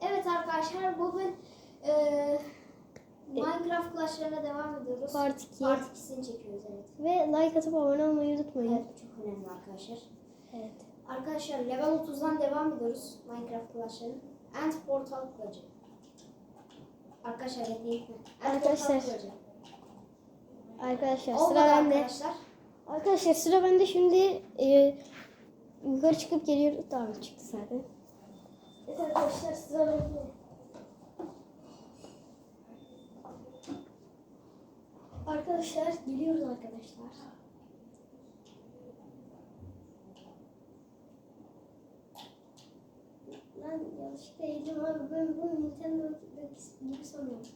Evet arkadaşlar bugün eee Minecraft Clash'larına devam ediyoruz. Part 2. Part 2'sini çekiyoruz evet. Ve like atıp abone olmayı unutmayın. Evet çok önemli arkadaşlar. Evet. Arkadaşlar level 30'dan devam ediyoruz Minecraft Clash'ların. End Portal kılıcı. Arkadaşlar bekleyin. Arkadaşlar. Arkadaşlar Olmadı sıra bende. arkadaşlar. Arkadaşlar sıra bende şimdi e, yukarı çıkıp geliyoruz. Tamam çıktı zaten. Evet arkadaşlar sıra bende. Arkadaşlar geliyoruz arkadaşlar. Lan yanlışlıkla eğildim abi. Ben bu Nintendo'daki gibi sanıyorum.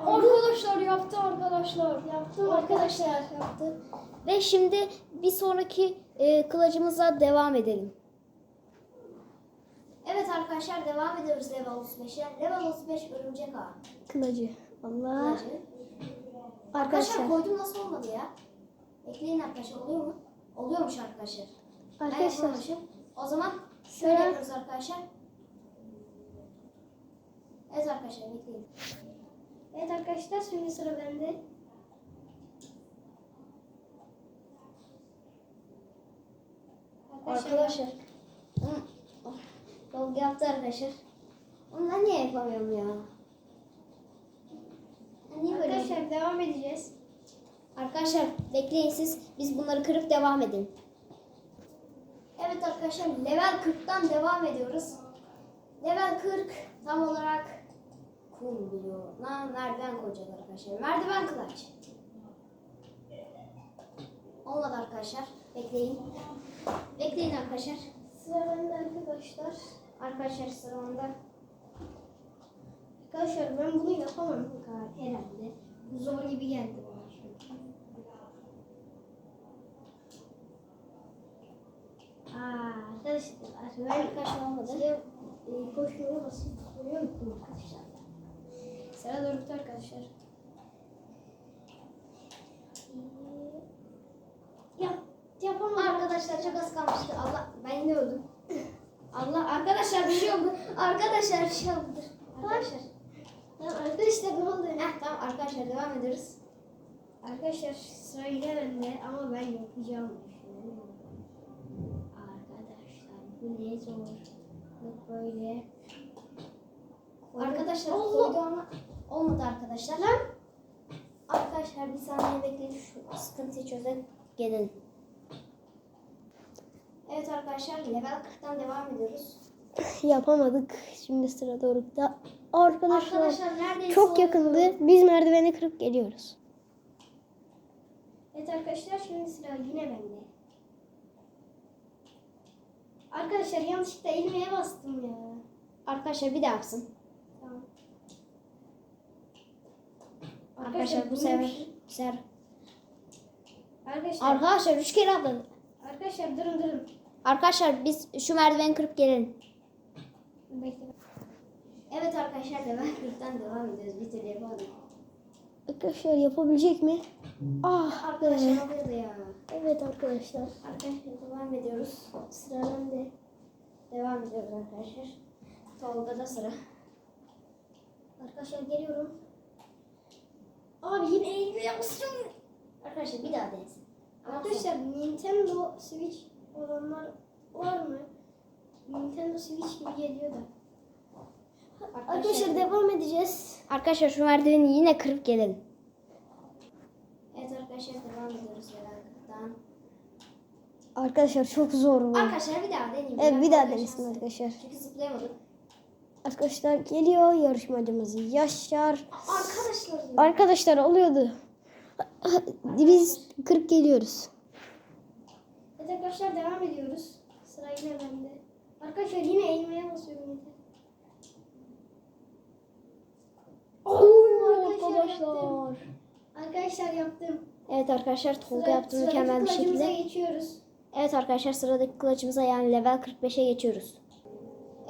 Arkadaşlar yaptı arkadaşlar. Yaptım arkadaşlar yaptım. Ve şimdi bir sonraki e, kılıcımıza devam edelim. Arkadaşlar devam ediyoruz level 35'e. Level 35 örümcek ağı. Kılıcı. Allah. Kılıcı. Arkadaşlar Arkadaşlar. koydum nasıl olmadı ya? Bekleyin arkadaşlar oluyor mu? Oluyormuş arkadaşlar. Ben Arkadaşlar. yapamamışım. O zaman şöyle Sıra- yapıyoruz arkadaşlar. Evet arkadaşlar bekleyin. Evet arkadaşlar şimdi sıra bende. Arkadaşlar. Oh, Dolgu yaptı arkadaşlar. Onu ben niye yapamıyorum ya? Niye böyle Arkadaşlar devam edeceğiz. Arkadaşlar bekleyin siz. Biz bunları kırıp devam edin. Evet arkadaşlar level 40'tan devam ediyoruz. Level 40 tam olarak kum bloğuna merdiven koyacağız arkadaşlar. Merdiven kılaç. Olmadı arkadaşlar. Bekleyin. Bekleyin arkadaşlar. Sıra bende arkadaşlar. Arkadaşlar sıramda. Arkadaşlar ben bunu yapamam herhalde. Bu Zor gibi geldi bana. Aa, arkadaşlar ben Arkadaşlar olmadı. size e, koşmaya musunuz arkadaşlar? Sıra dorukta arkadaşlar. Ee, Yap, yapamam. Arkadaşlar çok az kalmıştı. Allah ben yine öldüm. Allah arkadaşlar bir şey oldu. Arkadaşlar bir şey oldu. Arkadaşlar. Arkadaşlar ne oldu? Heh, tamam arkadaşlar devam ediyoruz. Arkadaşlar sıra yine bende ama ben yapacağım düşünüyorum. Arkadaşlar bu ne zor. Bak böyle. Arkadaşlar koydu ama olmadı arkadaşlar. Lan. Arkadaşlar bir saniye bekleyin şu sıkıntıyı çözelim. Gelin. Evet arkadaşlar level 40'tan devam ediyoruz. Yapamadık. Şimdi sıra dorukta. Arkadaşlar, Arkadaşlar neredeyse çok oldu. yakındı. Biz merdiveni kırıp geliyoruz. Evet arkadaşlar şimdi sıra yine bende. Arkadaşlar yanlışlıkla ilmeğe bastım ya. Arkadaşlar bir daha yapsın. Tamam. Arkadaşlar bu sefer. bu sefer- Arkadaşlar, Arkadaşlar üç kere atladı. arkadaşlar durun durun. Arkadaşlar biz şu merdiveni kırıp gelelim. Bekle. Evet arkadaşlar level 40'tan devam ediyoruz. Bir türlü yapamadık. Arkadaşlar yapabilecek mi? Ah Arkadaşlar be. oluyordu ya. Evet arkadaşlar. Arkadaşlar devam ediyoruz. Sıra bende. Devam ediyoruz arkadaşlar. Tolga'da sıra. Arkadaşlar geliyorum. Abi yine eğilme yapmışım. Arkadaşlar bir daha denesin. Arkadaşlar Nintendo Switch olanlar var mı? Nintendo Switch gibi geliyor da. Arkadaşlar devam edeceğiz. Arkadaşlar şu merdiveni yine kırıp gelelim. Evet arkadaşlar devam ediyoruz 40'tan. Arkadaşlar çok zor bu. Arkadaşlar bir daha deneyeyim. Evet bir daha Arkadaşlar, denesin arkadaşlar. Çünkü zıplayamadım. Arkadaşlar geliyor yarışmacımız Yaşar. Arkadaşlar. Arkadaşlar oluyordu. Biz kırıp geliyoruz. Evet arkadaşlar devam ediyoruz. Sıra yine bende. Arkadaşlar yine eğilmeye basıyorum yeter. Oo, arkadaşlar. Arkadaşlar yaptım. Evet arkadaşlar Tolga yaptı mükemmel bir şekilde. geçiyoruz. Evet arkadaşlar sıradaki kılıcımıza yani level 45'e geçiyoruz.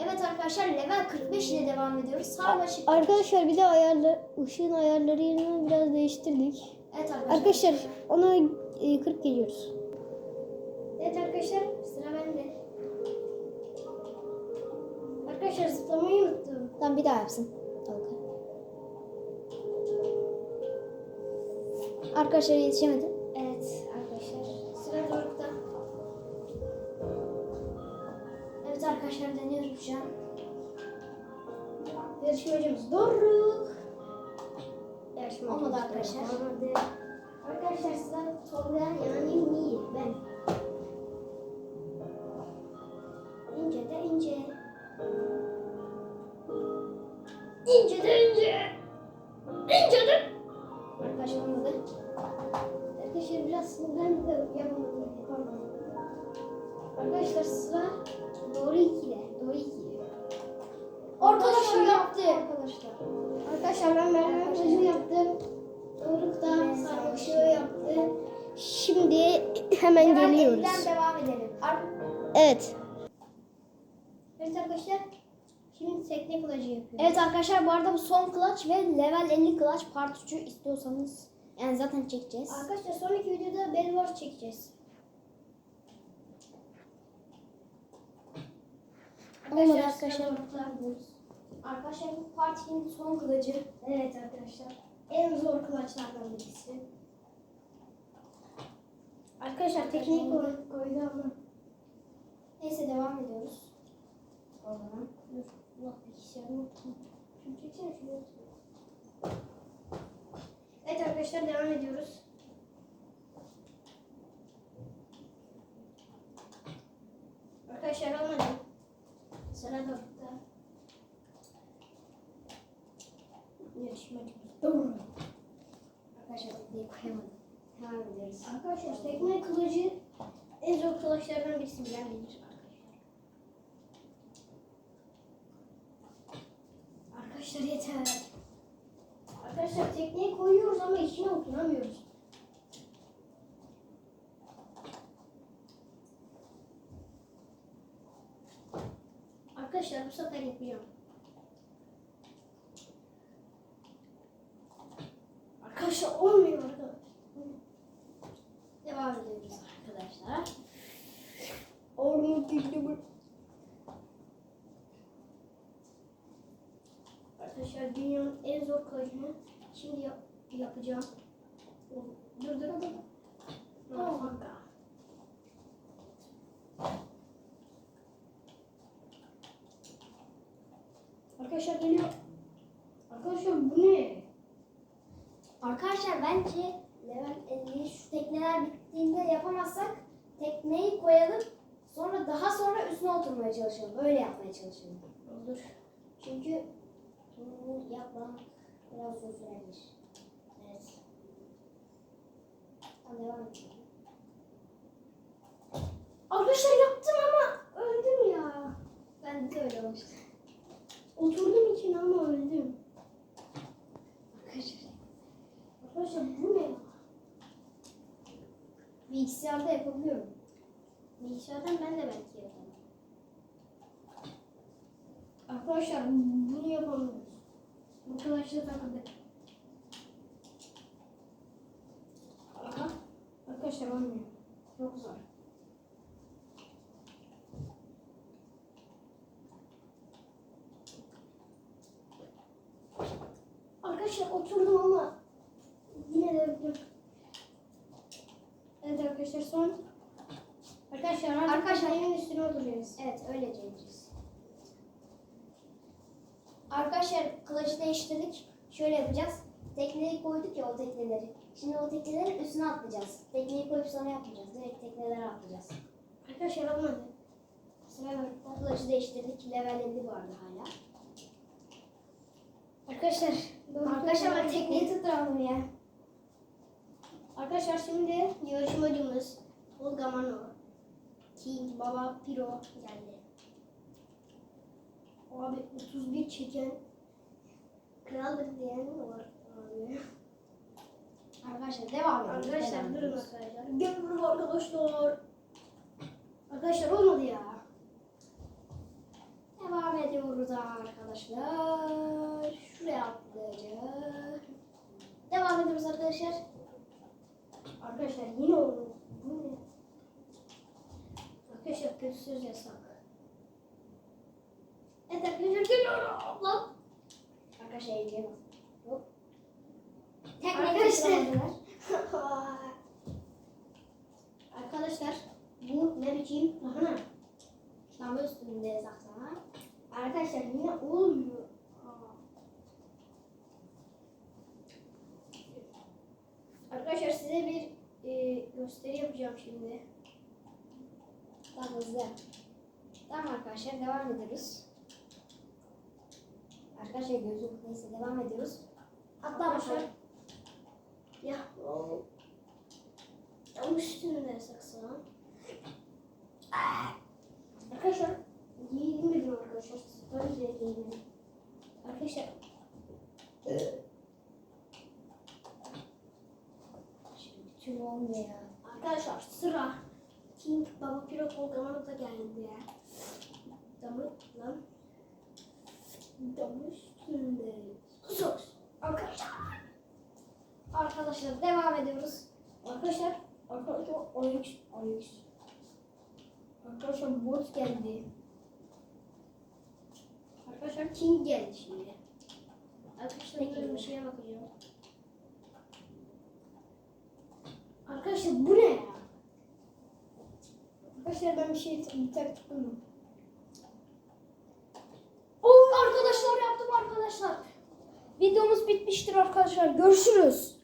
Evet arkadaşlar level 45 ile devam ediyoruz. Sağ başı. Arkadaşlar bir de ayarlar, ışığın ayarlarını biraz değiştirdik. Evet arkadaşlar. Arkadaşlar onu e, kırıp geliyoruz. Evet arkadaşlar sıra bende. Arkadaşlar zıplamayı unuttum. Tamam bir daha yapsın. Tolga. Arkadaşlar yetişemedim. Evet arkadaşlar. Sıra Doruk'ta. Evet arkadaşlar deniyoruz şu an. Yarışmacımız Doruk. Yarışmacımız Olmadı arkadaşlar. Olmadı. Arkadaşlar sıra Tolga yani mi ben. Arkadaşlar ben merdiven kılıcını yaptım. Doruk da sarmaşığı yaptı. Şimdi hemen Hemen geliyoruz. elden devam edelim. Ar- Evet. Evet arkadaşlar. Şimdi tekne kılıcı yapıyoruz. evet arkadaşlar bu arada bu son clutch ve level 50 clutch part 3'ü istiyorsanız yani zaten çekeceğiz. Arkadaşlar sonraki videoda Bellwars çekeceğiz. Olmadı sıra arkadaşlar. Arkadaşlar bu partinin son kılıcı. Evet arkadaşlar. En zor kılıçlardan birisi. Arkadaşlar tekniği koy, koydu ama. Neyse devam ediyoruz. O zaman. Dur. Allah bilgisayarımı unuttum. Şunu çeksene şunu. Evet arkadaşlar devam ediyoruz. Arkadaşlar olmadı. Sıra Doruk'ta. Yarışmacımız Doruk. Arkadaşlar tekneyi koyamadım. Devam ediyoruz. Arkadaşlar tekne kılıcı en zor kılıçlardan birisi bilen bilir arkadaşlar. Yeter. Arkadaşlar tekneye koyuyoruz ama içine oturamıyoruz. Arkadaşlar bu sefer yapacağım. Arkadaşlar olmuyor arkadaşlar. Devam ediyoruz arkadaşlar. Bu. Arkadaşlar dünyanın en zor kılıcını şimdi yap- yapacağım. Dur dur dur. Tamam kanka. Arkadaşlar geliyor. Arkadaşlar bu ne? Arkadaşlar bence level 50 şu tekneler bittiğinde yapamazsak tekneyi koyalım. Sonra daha sonra üstüne oturmaya çalışalım. Öyle yapmaya çalışalım. Olur. Çünkü bunu yapmak biraz uzun sürebilir. Evet. Tamam devam edelim. Arkadaşlar yaptım ama öldüm ya. Ben de öyle olmuştu. Oturdum içine ama öldüm. Arkadaşlar. Arkadaşlar bu ne? Bilgisayarda yapabiliyorum. Bilgisayardan ben de belki yaparım. Arkadaşlar bunu yapamıyoruz. Bu kılıçla takıldık. Aha. Arkadaşlar olmuyor. Çok zor. Arkadaşlar oturdum ama yine de öldüm. Evet arkadaşlar son. Arkadaşlar artık Arkadaşlar- üstüne oturacağız. Evet öylece yapacağız. Arkadaşlar kılıcı değiştirdik. Şöyle yapacağız. Tekneyi koyduk ya o tekneleri. Şimdi o teknelerin üstüne atlayacağız. Tekneyi koyup sonra yapmayacağız. Direkt teknelere atlayacağız. Arkadaşlar olmadı. Sıra var. Kılıcı değiştirdik. Level 50 bu arada hala. Arkadaşlar. Arkadaşlar ben tekneyi tutturamadım ya. Arkadaşlar şimdi yarışmacımız Tolga Mano, King, Baba, Piro geldi. Abi 31 çeken kraldır diyen mi var abi? Arkadaşlar devam edelim. Arkadaşlar durun arkadaşlar. Görürüm arkadaşlar. Arkadaşlar olmadı ya. Devam ediyoruz arkadaşlar. Şuraya atlayacağız. Devam ediyoruz arkadaşlar. Arkadaşlar yine olmadı. Bu ne? Arkadaşlar kötü söz yasak. Evet arkadaşlar geliyorum lan. Arkadaşlar eğilmeye bas. Hop. Tek Arkadaşlar. Arkadaşlar. Arkadaşlar bu ne biçim lahana? Şamı üstünde saklama. Arkadaşlar yine olmuyor. Arkadaşlar size bir e, gösteri yapacağım şimdi. Daha hızlı. Tamam arkadaşlar devam ediyoruz. Arkadaşlar gözüm neyse devam ediyoruz. Hatta başlar. Ya o tam üstünde saksı. Arkadaşlar giyinmedim arkadaşlar. Böyle giyinmedim. Arkadaşlar Şimdi bütün olmuyor ya. Arkadaşlar sıra King Baba Piro programına da geldi ya. Damı lan. Damı üstünde. Sus. Arkadaşlar. Arkadaşlar devam ediyoruz. Arkadaşlar. Arkadaşlar Onyx. Onyx. Arkadaşlar bot geldi. Arkadaşlar King geldi şimdi. Arkadaşlar böyle bir şeye bakacağım. Arkadaşlar bu ne ya? Arkadaşlar ben bir şey bir taktik buldum. Oo, arkadaşlar yaptım arkadaşlar. Videomuz bitmiştir arkadaşlar. Görüşürüz.